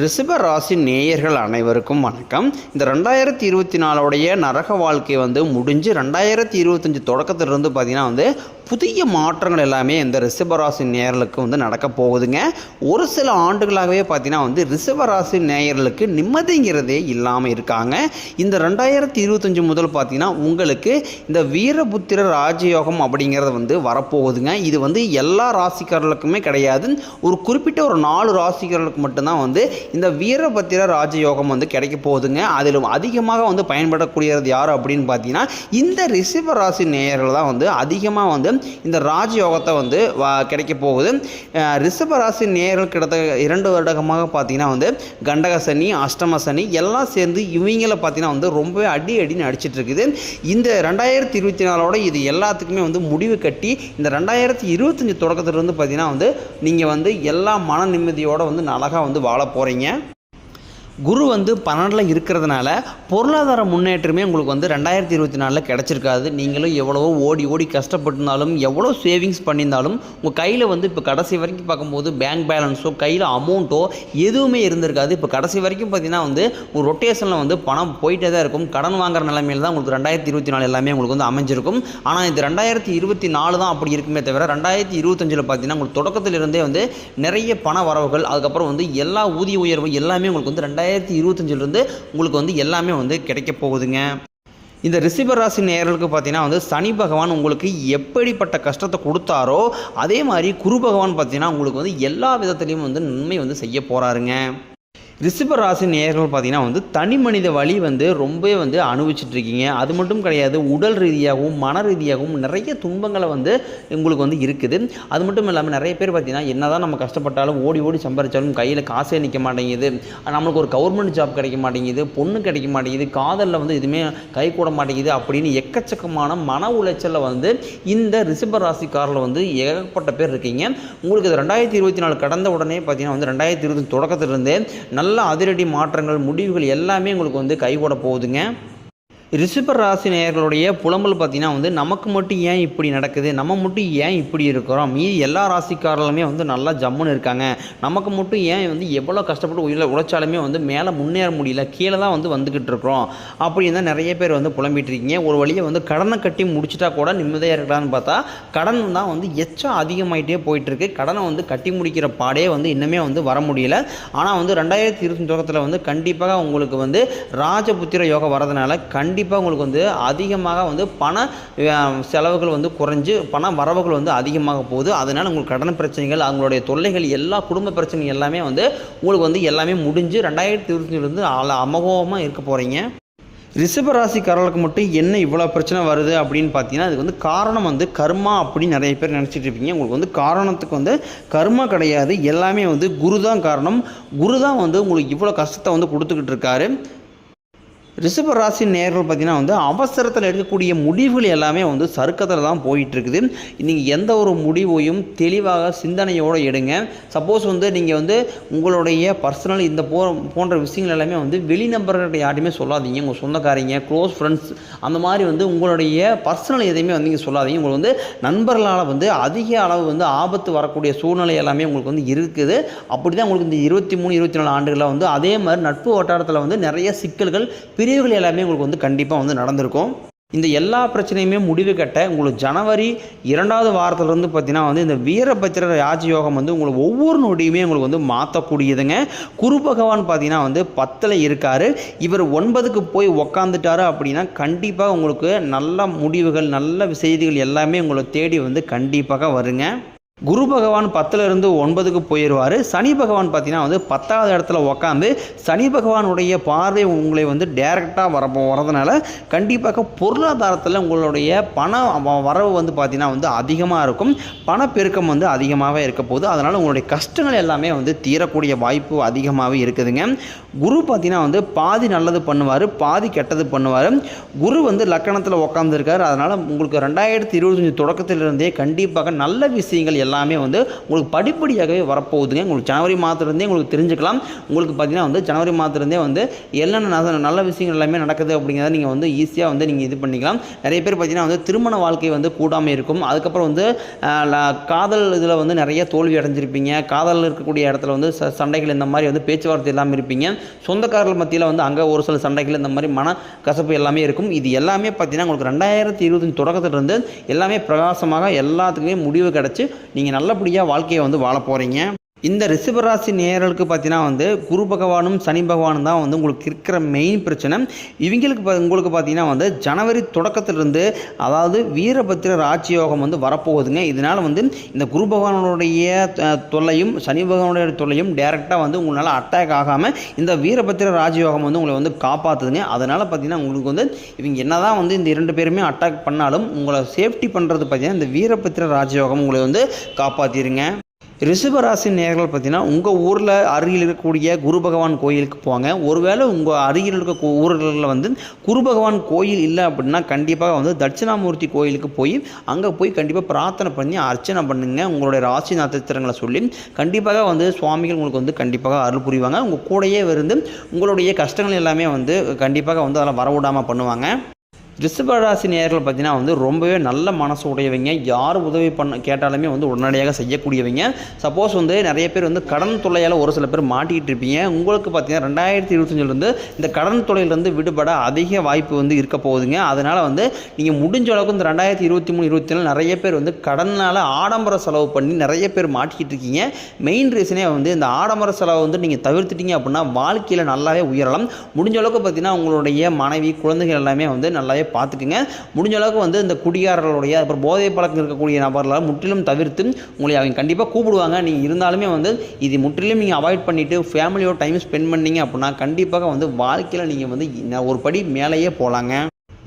ரிஷப ராசி நேயர்கள் அனைவருக்கும் வணக்கம். இந்த ரெண்டாயிரத்தி இருபத்தி நாலோடைய நரக வாழ்க்கை வந்து முடிஞ்சு ரெண்டாயிரத்தி இருபத்தஞ்சி தொடக்கத்திலிருந்து பார்த்திங்கன்னா வந்து புதிய மாற்றங்கள் எல்லாமே இந்த ரிஷபராசி நேயர்களுக்கு வந்து நடக்க போகுதுங்க. ஒரு சில ஆண்டுகளாகவே பார்த்தீங்கன்னா வந்து ரிஷபராசி நேயர்களுக்கு நிம்மதிங்கிறதே இல்லாமல் இருக்காங்க. இந்த ரெண்டாயிரத்தி இருபத்தஞ்சி முதல் பார்த்தீங்கன்னா உங்களுக்கு இந்த வீரபுத்திர ராஜயோகம் அப்படிங்கிறது வந்து வரப்போகுதுங்க. இது வந்து எல்லா ராசிக்காரர்களுக்குமே கிடையாது. ஒரு குறிப்பிட்ட ஒரு நாலு ராசிக்காரர்களுக்கு மட்டும்தான் வந்து இந்த வீரபத்திர ராஜயோகம் வந்து கிடைக்க போகுதுங்க. அதில் அதிகமாக வந்து பயன்படக்கூடியது யார் அப்படின்னு பார்த்தீங்கன்னா இந்த ரிஷப ராசி நேயர்கள் தான் வந்து அதிகமாக வந்து இந்த ராஜயோகத்தை வந்து வா- கிடைக்க போகுது. ரிஷப ராசி நேயர்கள் கிட்ட இரண்டு வருடகமாக பார்த்தீங்கன்னா வந்து கண்டக சனி அஷ்டம சனி எல்லாம் சேர்ந்து இவங்கள பார்த்தீங்கன்னா வந்து ரொம்பவே அடி அடின்னு அடிச்சிட்டு இருக்குது. இந்த ரெண்டாயிரத்தி இருபத்தி நாலோட இது எல்லாத்துக்குமே வந்து முடிவு கட்டி இந்த ரெண்டாயிரத்தி இருபத்தஞ்சி தொடக்கத்துலேருந்து பார்த்தீங்கன்னா வந்து நீங்கள் வந்து எல்லா மன நிம்மதியோடு வந்து அழகாக வந்து வாழ போகிறீங்க amanhã. குரு வந்து பன்னெண்டில் இருக்கிறதுனால பொருளாதார முன்னேற்றமே உங்களுக்கு வந்து ரெண்டாயிரத்தி இருபத்தி நாலில் கிடச்சிருக்காது. நீங்களும் எவ்வளவோ ஓடி ஓடி கஷ்டப்பட்டிருந்தாலும் எவ்வளோ சேவிங்ஸ் பண்ணியிருந்தாலும் உங்கள் கையில் வந்து இப்போ கடைசி வரைக்கும் பார்க்கும்போது பேங்க் பேலன்ஸோ கையில் அமௌண்ட்டோ எதுவுமே இருந்திருக்காது. இப்போ கடைசி வரைக்கும் பார்த்தீங்கன்னா வந்து ஒரு ரொட்டேஷனில் வந்து பணம் போயிட்டே தான் இருக்கும். கடன் வாங்குற நிலைமையில தான் உங்களுக்கு ரெண்டாயிரத்தி இருபத்தி நாலு எல்லாமே உங்களுக்கு வந்து அமைஞ்சிருக்கும். ஆனால் இது ரெண்டாயிரத்தி இருபத்தி நாலு தான் அப்படி இருக்குமே தவிர ரெண்டாயிரத்தி இருபத்தஞ்சில் பார்த்தீங்கன்னா உங்களுக்கு தொடக்கத்திலிருந்தே வந்து நிறைய பண வரவுகள் அதுக்கப்புறம் வந்து எல்லா ஊதிய உயர்வு எல்லாமே உங்களுக்கு வந்து ரெண்டாயிரத்தி இருபத்தஞ்சிலிருந்து உங்களுக்கு வந்து எல்லாமே வந்து கிடைக்க போகுதுங்க. இந்த ரிஷப ராசி நேயர்களுக்கு பார்த்தீங்கன்னா வந்து சனி பகவான் உங்களுக்கு எப்படிப்பட்ட கஷ்டத்தை கொடுத்தாரோ அதே மாதிரி குரு பகவான் பார்த்தீங்கன்னா உங்களுக்கு வந்து எல்லா விதத்துலேயும் வந்து நன்மை வந்து செய்ய போகிறாருங்க ரிஷப ராசி நேயர்கள் பார்த்தீங்கன்னா வந்து தனி மனித வழி வந்து ரொம்பவே வந்து அனுபவிச்சுட்டு இருக்கீங்க. அது மட்டும் கிடையாது உடல் ரீதியாகவும் மன ரீதியாகவும் நிறைய துன்பங்களை வந்து உங்களுக்கு வந்து இருக்குது. அது மட்டும் இல்லாமல் நிறைய பேர் பார்த்தீங்கன்னா என்னதான் நம்ம கஷ்டப்பட்டாலும் ஓடி ஓடி சம்பாரித்தாலும் கையில் காசே நிற்க மாட்டேங்குது. நம்மளுக்கு ஒரு கவர்மெண்ட் ஜாப் கிடைக்க மாட்டேங்குது பொண்ணு கிடைக்க மாட்டேங்குது காதலில் வந்து எதுவுமே கை கூட மாட்டேங்குது அப்படின்னு எக்கச்சக்கமான மன உளைச்சலில் வந்து இந்த ரிஷப ராசிக்காரில் வந்து ஏகப்பட்ட பேர் இருக்கீங்க. உங்களுக்கு இது ரெண்டாயிரத்தி இருபத்தி நாலு கடந்த உடனே பார்த்தீங்கன்னா வந்து ரெண்டாயிரத்தி இருபத்தி தொடக்கத்திலிருந்தே நல்ல அதிரடி மாற்றங்கள் முடிவுகள் எல்லாமே உங்களுக்கு வந்து கைகூட போகுதுங்க. ரிஷப ராசி நேயர்களுடைய புலம்பல் பார்த்தீங்கன்னா வந்து நமக்கு மட்டும் ஏன் இப்படி நடக்குது? நம்ம மட்டும் ஏன் இப்படி இருக்கிறோம்? மீதி எல்லா ராசிக்காரர்களுமே வந்து நல்லா ஜம்முன்னு இருக்காங்க. நமக்கு மட்டும் ஏன் வந்து எவ்வளோ கஷ்டப்பட்டு உயிரில் உழைச்சாலுமே வந்து மேலே முன்னேற முடியல கீழே தான் வந்து வந்துக்கிட்டு இருக்கிறோம். அப்படின்னு தான் நிறைய பேர் வந்து புலம்பிட்டு இருக்கீங்க ஒரு வழியை வந்து கடனை கட்டி முடிச்சிட்டா கூட நிம்மதியாக இருக்கலாம்னு பார்த்தா கடன் தான் வந்து எச்சம் அதிகமாயிட்டே போயிட்டுருக்கு. கடனை வந்து கட்டி முடிக்கிற பாடே வந்து இன்னுமே வந்து வர முடியல. ஆனால் வந்து ரெண்டாயிரத்தி இருபத்தஞ்சோகத்தில் வந்து கண்டிப்பாக உங்களுக்கு வந்து ராஜபுத்திர யோகம் வரதுனால கண்டிப்பாக உங்களுக்கு வந்து அதிகமாக வந்து பண செலவுகள் வந்து குறைஞ்சு பண வரவுகள் வந்து அதிகமாக போகுது. அதனால் உங்களுக்கு கடன் பிரச்சனைகள் அவங்களுடைய தொல்லைகள் எல்லா குடும்ப பிரச்சனைகள் எல்லாமே வந்து உங்களுக்கு வந்து எல்லாமே முடிஞ்சு ரெண்டாயிரத்தி இருபத்தஞ்சிலிருந்து அமோகமாக இருக்க போகிறீங்க ரிஷபராசிக்காரர்களுக்கு மட்டும் என்ன இவ்வளோ பிரச்சனை வருது அப்படின்னு பார்த்தீங்கன்னா அதுக்கு வந்து காரணம் வந்து கர்மா அப்படின்னு நிறைய பேர் நினச்சிட்டு இருப்பீங்க. உங்களுக்கு வந்து காரணத்துக்கு வந்து கர்மா கிடையாது. எல்லாமே வந்து குரு தான் காரணம். குரு தான் வந்து உங்களுக்கு இவ்வளோ கஷ்டத்தை வந்து கொடுத்துக்கிட்டு இருக்காரு. ரிஷப ராசி நேர்கள் பார்த்தீங்கன்னா வந்து அவசரத்தில் எடுக்கக்கூடிய முடிவுகள் எல்லாமே வந்து சறுக்கத்தில் தான் போயிட்டுருக்குது. நீங்கள் எந்த ஒரு முடிவையும் தெளிவாக சிந்தனையோடு எடுங்க. சப்போஸ் வந்து நீங்கள் வந்து உங்களுடைய பர்சனல் இந்த போ போன்ற விஷயங்கள் எல்லாமே வந்து வெளிநபர்கிட்ட யார்ட்டுமே சொல்லாதீங்க. உங்கள் சொந்தக்காரங்க க்ளோஸ் ஃப்ரெண்ட்ஸ் அந்த மாதிரி வந்து உங்களுடைய பர்சனல் எதையுமே வந்து நீங்கள் சொல்லாதீங்க. உங்களுக்கு வந்து நண்பர்களால் வந்து அதிக அளவு வந்து ஆபத்து வரக்கூடிய சூழ்நிலை எல்லாமே உங்களுக்கு வந்து இருக்குது. அப்படி தான் உங்களுக்கு இந்த இருபத்தி மூணு இருபத்தி நாலு ஆண்டுகளில் வந்து அதே மாதிரி நட்பு வட்டாரத்தில் வந்து நிறைய சிக்கல்கள் பிரிவுகள் எல்லாமே உங்களுக்கு வந்து கண்டிப்பாக வந்து நடந்திருக்கும். இந்த எல்லா பிரச்சனையுமே முடிவு கட்ட உங்களுக்கு ஜனவரி இரண்டாவது வாரத்துலேருந்து பார்த்தீங்கன்னா வந்து இந்த வீரபத்திர ராஜயோகம் வந்து உங்களுக்கு ஒவ்வொரு நொடியுமே உங்களுக்கு வந்து மாற்றக்கூடியதுங்க குரு பகவான் பார்த்தீங்கன்னா வந்து பத்தில் இருக்கார். இவர் ஒன்பதுக்கு போய் உக்காந்துட்டாரு அப்படின்னா கண்டிப்பாக உங்களுக்கு நல்ல முடிவுகள் நல்ல செய்திகள் எல்லாமே உங்களை தேடி வந்து கண்டிப்பாக வருங்க. குரு பகவான் பத்துலேருந்து ஒன்பதுக்கு போயிடுவார் சனி பகவான் பார்த்தீங்கன்னா வந்து பத்தாவது இடத்துல உக்காந்து சனி பகவானுடைய பார்வை உங்களை வந்து டேரெக்டாக வர வரதுனால கண்டிப்பாக பொருளாதாரத்தில் உங்களுடைய பண வரவு வந்து பார்த்திங்கன்னா வந்து அதிகமாக இருக்கும். பணப்பெருக்கம் வந்து அதிகமாகவே இருக்க போகுது. அதனால் உங்களுடைய கஷ்டங்கள் எல்லாமே வந்து தீரக்கூடிய வாய்ப்பு அதிகமாகவே இருக்குதுங்க. குரு பார்த்தீங்கன்னா வந்து பாதி நல்லது பண்ணுவார் பாதி கெட்டது பண்ணுவார். குரு வந்து லக்கணத்தில் உக்காந்துருக்கார். அதனால் உங்களுக்கு ரெண்டாயிரத்தி இருபத்தஞ்சி தொடக்கத்திலிருந்தே கண்டிப்பாக நல்ல விஷயங்கள் எல்லாம் எல்லாமே வந்து உங்களுக்கு படிப்படியாகவே வரப்போகுதுங்க. உங்களுக்கு ஜனவரி மாதத்துலேருந்தே உங்களுக்கு தெரிஞ்சுக்கலாம். உங்களுக்கு பார்த்தீங்கன்னா வந்து ஜனவரி மாதத்துலேருந்தே வந்து என்னென்ன நல்ல நல்ல விஷயங்கள் எல்லாமே நடக்குது அப்படிங்கிறத நீங்கள் வந்து ஈஸியாக வந்து நீங்கள் இது பண்ணிக்கலாம். நிறைய பேர் பார்த்தீங்கன்னா வந்து திருமண வாழ்க்கை வந்து கூடாமல் இருக்கும். அதுக்கப்புறம் வந்து காதல் இதில் வந்து நிறைய தோல்வி அடைஞ்சிருப்பீங்க. காதலில் இருக்கக்கூடிய இடத்துல வந்து ச சண்டைகள் இந்த மாதிரி வந்து பேச்சுவார்த்தை இல்லாமல் இருப்பீங்க. சொந்தக்காரர்கள் மத்தியில் வந்து அங்கே ஒரு சில சண்டைகள் இந்த மாதிரி மன கசப்பு எல்லாமே இருக்கும். இது எல்லாமே பார்த்தீங்கன்னா உங்களுக்கு ரெண்டாயிரத்தி இருபத்தஞ்சு தொடக்கத்துலேருந்து எல்லாமே பிரகாசமாக எல்லாத்துக்குமே முடிவு கிடச்சி நீங்கள் நல்லபடியாக வாழ்க்கையை வந்து வாழ போகிறீங்க இந்த ரிஷபராசி நேயர்களுக்கு பார்த்தீங்கன்னா வந்து குரு பகவானும் சனி பகவானும் தான் வந்து உங்களுக்கு இருக்கிற மெயின் பிரச்சனை. இவங்களுக்கு உங்களுக்கு பார்த்தீங்கன்னா வந்து ஜனவரி தொடக்கத்திலிருந்து அதாவது வீரபத்திர ராஜயோகம் வந்து வரப்போகுதுங்க. இதனால் வந்து இந்த குரு பகவானுடைய தொல்லையும் சனி பகவானுடைய தொல்லையும் டேரெக்டாக வந்து உங்களால் அட்டாக் ஆகாமல் இந்த வீரபத்திர ராஜயோகம் வந்து உங்களை வந்து காப்பாற்றுதுங்க அதனால் பார்த்தீங்கன்னா உங்களுக்கு வந்து இவங்க என்னதான் வந்து இந்த இரண்டு பேருமே அட்டாக் பண்ணாலும் உங்களை சேஃப்டி பண்ணுறது பார்த்தீங்கன்னா இந்த வீரபத்திர ராஜயோகம் உங்களை வந்து காப்பாற்றிருங்க ரிஷபராசி நேர்கள் பார்த்தீங்கன்னா உங்கள் ஊரில் அருகில் இருக்கக்கூடிய குரு பகவான் கோயிலுக்கு போங்க. ஒருவேளை உங்கள் அருகில் இருக்க ஊர்களில் வந்து குரு பகவான் கோயில் இல்லை அப்படின்னா கண்டிப்பாக வந்து தட்சிணாமூர்த்தி கோயிலுக்கு போய் அங்கே போய் கண்டிப்பாக பிரார்த்தனை பண்ணி அர்ச்சனை பண்ணுங்க. உங்களுடைய ராசி நட்சத்திரங்களை சொல்லி கண்டிப்பாக வந்து சுவாமிகள் உங்களுக்கு வந்து கண்டிப்பாக அருள் புரிவாங்க. உங்கள் கூடயே இருந்து உங்களுடைய கஷ்டங்கள் எல்லாமே வந்து கண்டிப்பாக வந்து அதெல்லாம் வரவிடாமல் பண்ணுவாங்க. ரிஷபராசி நேர்கள் பார்த்தீங்கன்னா வந்து ரொம்பவே நல்ல மனசு உடையவங்க யார் உதவி பண்ண கேட்டாலுமே வந்து உடனடியாக செய்யக்கூடியவங்க. சப்போஸ் வந்து நிறைய பேர் வந்து கடன் தொல்லையால் ஒரு சில பேர் மாட்டிக்கிட்டு இருப்பீங்க. உங்களுக்கு பார்த்தீங்கன்னா ரெண்டாயிரத்தி இருபத்தஞ்சிலேருந்து இந்த கடன் தொல்லையிலேருந்து விடுபட அதிக வாய்ப்பு வந்து இருக்க போகுதுங்க. அதனால் வந்து நீங்கள் முடிஞ்ச அளவுக்கு இந்த ரெண்டாயிரத்தி இருபத்தி மூணு இருபத்தி நாலு நிறைய பேர் வந்து கடனால் ஆடம்பர செலவு பண்ணி நிறைய பேர் மாட்டிக்கிட்டு இருக்கீங்க. மெயின் ரீசனே வந்து இந்த ஆடம்பர செலவை வந்து நீங்கள் தவிர்த்துட்டீங்க அப்படின்னா வாழ்க்கையில் நல்லாவே உயரலாம். முடிஞ்ச அளவுக்கு பார்த்தீங்கன்னா உங்களுடைய மனைவி குழந்தைகள் எல்லாமே வந்து நல்லாவே பார்த்துக்குங்க. முடிஞ்ச அளவுக்கு வந்து இந்த குடியாரர்களுடைய அப்புறம் போதை பழக்கம் இருக்கக்கூடிய நபர்களால் முற்றிலும் தவிர்த்து உங்களை அவங்க கண்டிப்பாக கூப்பிடுவாங்க. நீங்கள் இருந்தாலுமே வந்து இது முற்றிலும் நீங்கள் அவாய்ட் பண்ணிவிட்டு ஃபேமிலியோட டைம் ஸ்பெண்ட் பண்ணீங்க அப்படின்னா கண்டிப்பாக வந்து வாழ்க்கையில் நீங்கள் வந்து ஒரு படி மேலேயே போகலாங்க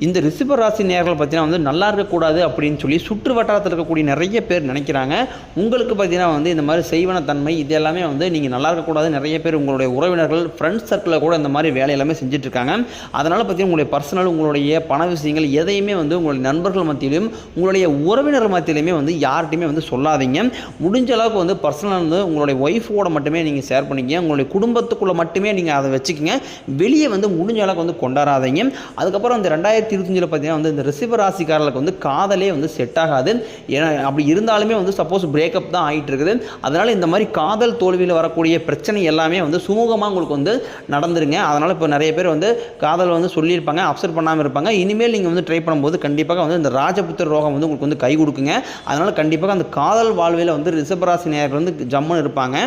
இந்த ரிஷப ராசி நேர்கள் பார்த்தீங்கன்னா வந்து நல்லா இருக்கக்கூடாது அப்படின்னு சொல்லி சுற்று வட்டாரத்தில் இருக்கக்கூடிய நிறைய பேர் நினைக்கிறாங்க. உங்களுக்கு பார்த்தீங்கன்னா வந்து இந்த மாதிரி செய்வன தன்மை இது எல்லாமே வந்து நீங்கள் நல்லா இருக்கக்கூடாது. நிறைய பேர் உங்களுடைய உறவினர்கள் ஃப்ரெண்ட்ஸ் சர்க்கிளில் கூட இந்த மாதிரி வேலை எல்லாமே செஞ்சிட்ருக்காங்க. அதனால் பார்த்தீங்கன்னா உங்களுடைய பர்சனல் உங்களுடைய பண விஷயங்கள் எதையுமே வந்து உங்களுடைய நண்பர்கள் மத்தியிலும் உங்களுடைய உறவினர் மத்தியிலுமே வந்து யார்கிட்டையுமே வந்து சொல்லாதீங்க. முடிஞ்ச அளவுக்கு வந்து பர்சனல் வந்து உங்களுடைய ஒய்ஃபோட மட்டுமே நீங்கள் ஷேர் பண்ணிக்கங்க. உங்களுடைய குடும்பத்துக்குள்ளே மட்டுமே நீங்கள் அதை வச்சுக்கோங்க. வெளியே வந்து முடிஞ்ச அளவுக்கு வந்து கொண்டாடாதீங்க. அதுக்கப்புறம் இந்த ரெண்டாயிரத்தி இருபத்தஞ்சில் பார்த்தீங்கன்னா வந்து இந்த ரிஷப ராசிக்காரர்களுக்கு வந்து காதலே வந்து செட் ஆகாது. ஏன்னா அப்படி இருந்தாலுமே வந்து சப்போஸ் பிரேக்கப் தான் ஆகிட்டு இருக்குது அதனால் இந்த மாதிரி காதல் தோல்வியில் வரக்கூடிய பிரச்சனை எல்லாமே வந்து சுமூகமாக உங்களுக்கு வந்து நடந்துருங்க. அதனால் இப்போ நிறைய பேர் வந்து காதல் வந்து சொல்லியிருப்பாங்க அப்சர் பண்ணாமல் இருப்பாங்க. இனிமேல் நீங்கள் வந்து ட்ரை பண்ணும்போது கண்டிப்பாக வந்து இந்த ராஜபுத்திர ரோகம் வந்து உங்களுக்கு வந்து கை கொடுக்குங்க. அதனால் கண்டிப்பாக அந்த காதல் வாழ்வில் வந்து ரிஷபராசி நேயர்கள் வந்து ஜம்முன்னு இருப்பாங்க.